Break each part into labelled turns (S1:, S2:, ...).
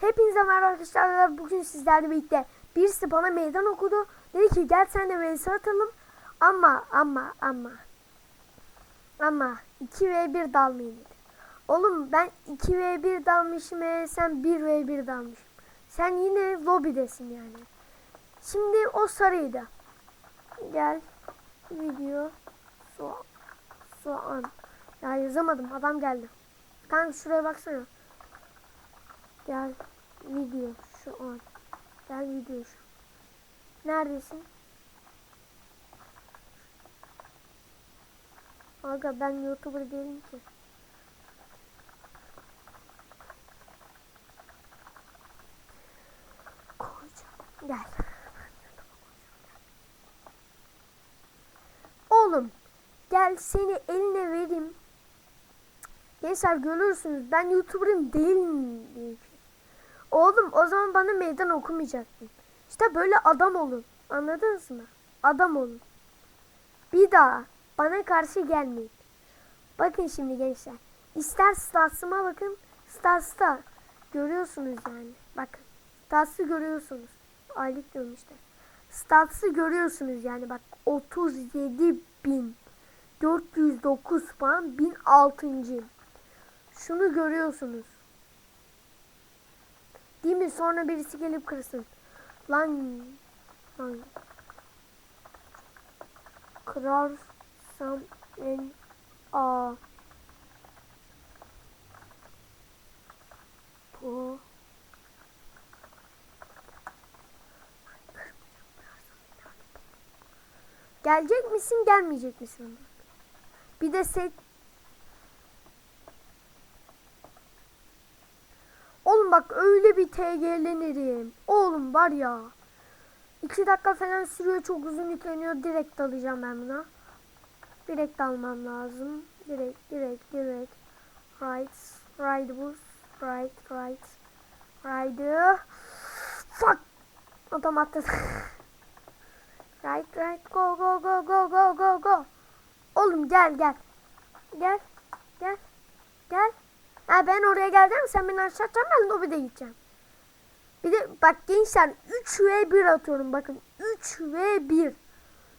S1: Hepinize merhaba arkadaşlar. Bugün sizlerle birlikte birisi bana meydan okudu. Dedi ki gel sen de vs atalım. Ama ama ama ama 2v1 dalmayın dedi. Oğlum ben 2v1 dalmışım e, sen 1v1 dalmışım. Sen yine lobidesin yani. Şimdi o sarıydı. Gel video soğan soğan. Ya yazamadım adam geldi. Kanka şuraya baksana. Gel video şu an. Gel video şu. Neredesin? Aga ben YouTuber değilim ki. Koyacağım. Gel. Oğlum gel seni eline vereyim. Gençler görürsünüz ben YouTuber'ım değilim. Oğlum o zaman bana meydan okumayacaktın. İşte böyle adam olun. Anladınız mı? Adam olun. Bir daha bana karşı gelmeyin. Bakın şimdi gençler. İster statsıma bakın. Statsta görüyorsunuz yani. Bakın. Statsı görüyorsunuz. Aylık diyorum işte. Statsı görüyorsunuz yani. Bak 37 bin. 409 puan 1006. Şunu görüyorsunuz. Değil mi? Sonra birisi gelip kırsın. Lan. Lan. Kırarsam en a bu Gelecek misin gelmeyecek misin? Bir de set Oğlum bak öyle bir TG'lenirim. Oğlum var ya. iki dakika falan sürüyor çok uzun yükleniyor. Direkt alacağım ben buna. Direkt almam lazım. Direkt direkt direkt. Right. Right bus. Right right. Right. Fuck. Adam atladı. right right. Go go go go go go go. Oğlum gel gel. Gel. Gel. Gel. Ha ben oraya geleceğim sen beni aşağı atacaksın ben lobide gideceğim. Bir de bak gençler 3 v 1 atıyorum bakın 3 v 1.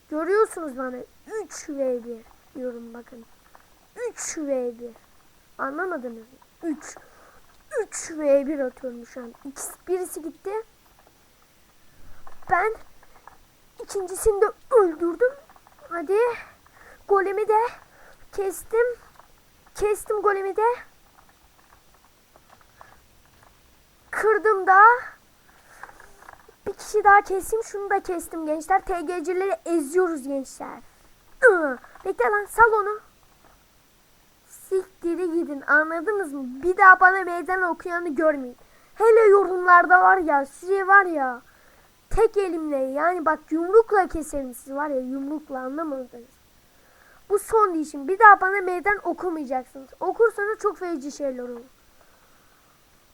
S1: Görüyorsunuz bana 3 v 1 diyorum bakın. 3 v 1. Anlamadınız mı? 3. 3 v 1 atıyorum şu an. İkisi, birisi gitti. Ben ikincisini de öldürdüm. Hadi. Golemi de kestim. Kestim golemi de. Kırdım da. Bir kişi daha keseyim. Şunu da kestim gençler. TG'cileri eziyoruz gençler. Bekle lan sal onu. Siktiri gidin anladınız mı? Bir daha bana meydan okuyanı görmeyin. Hele yorumlarda var ya sizi var ya tek elimle yani bak yumrukla keserim sizi var ya yumrukla anlamadınız. Bu son dişim. Bir daha bana meydan okumayacaksınız. Okursanız çok feci şeyler olur.